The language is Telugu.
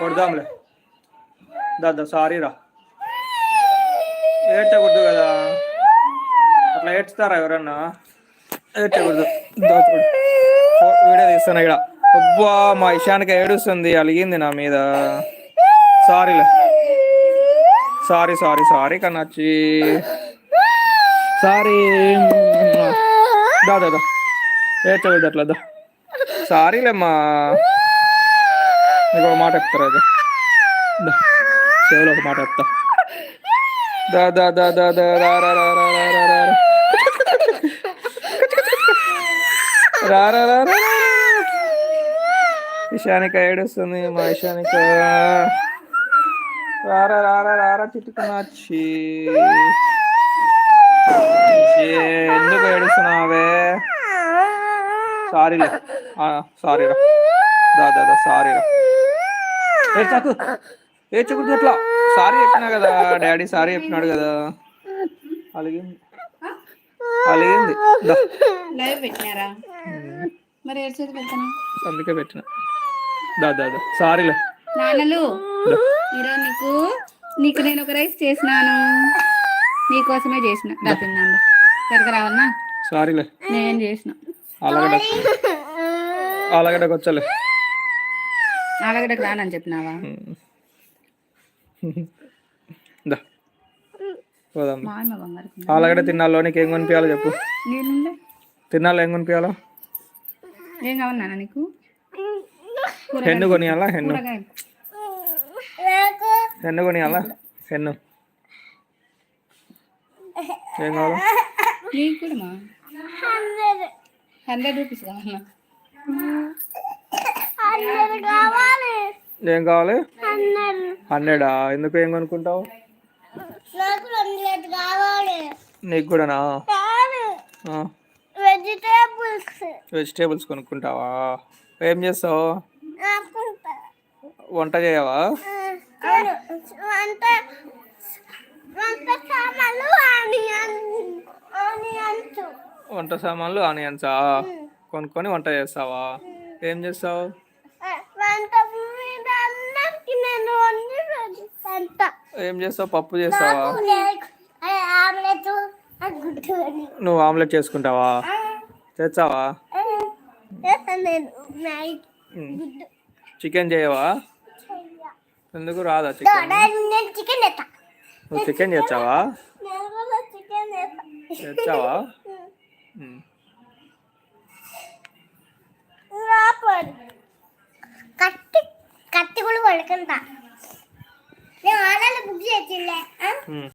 కొడదాంలే. దాదా సారీ రా. ఏడ్చకూడదు కదా. అట్లా ఏడ్చుతారా ఎవరన్నా? ఏడ్చకూడదు. దా వీడియో తీస్తాను ఇక్కడ. అబ్బా మా ఇషానికి ఏడుస్తుంది అలిగింది నా మీద. సారీలే. సారీ సారీ సారీ కన్నచ్చి సారీ. దా దా. ఏడ్చకూడదు అట్లా దా. సారీలేమ్మా. నీకు ఒక మాట చెప్తారా దా దా ఒక మాట చెప్తా దా దా దా దా దా రా రా రా రా రా రా రా రా. రా రా రా ఇషానిక ఏడుస్తుంది మా ఇషానిక రారా రారా రారా చిట్టుకున్నాచ్చి ఎందుకు ఏడుస్తున్నావే సారీలే సారీ రా దా దా దా సారీ రా ఏడ్చాకు ఏడ్చకూడదు అట్లా సారీ చెప్పినా కదా డాడీ సారీ చెప్పినాడు కదా. అలిగింది. అలిగింది. లైవ్ పెట్టినారా? మరి ఏడ్చేది పెడతాను అందుకే పెట్టిన. దా దా దా. సారీలే. నాన్నలు ఈరోజు నీకు నీకు నేను ఒక రైస్ చేసినాను. నీకోసమే చేసిన. దా తిన్నాను త్వరగా రావన్నా? సారీలే. నేను చేసిన. ఆలగడ్డ ఆలగడ్డకు వచ్చలే. ఆలగడ్డకు రానని చెప్పినావా? ఆలగడ్డ తిన్నాలో నీకు ఏం కొనిపించాలో చెప్పు. తిన్నాలో ఏం కొనిపించాలో ఏం కావన్నా నీకు? హెన్ను కొనియాలా? హెన్ను. హెన్ను కొనియాలా? హెన్ను. ఏం కావాలి? నీకు కూడా హండ్రెడ్ రూపీస్ కావన్నా ఏం కావాలి? హండ్రెడా? ఎందుకు ఏం కొనుక్కుంటావు? నీకు కూడానా? వెజిటేబుల్స్. వెజిటేబుల్స్ కొనుక్కుంటావా? ఏం చేస్తావు? వంట చేయవా? వంట సామాన్లు వంట సామాన్లు ఆనియన్సా? కొనుక్కొని వంట చేస్తావా? ఏం చేస్తావు? ఏం చేస్తావు? పప్పు చేస్తావా? నువ్వు ఆమ్లెట్ చేసుకుంటావా? తెచ్చావా చికెన్ చేయవా? ఎందుకు రాదా చికెన్? నువ్వు చికెన్ చేస్తావా? చేస్తావా? കൊടുക്കണ്ട ഞാൻ ആരാലും ബുക്ക് ചെയ്തില്ലേ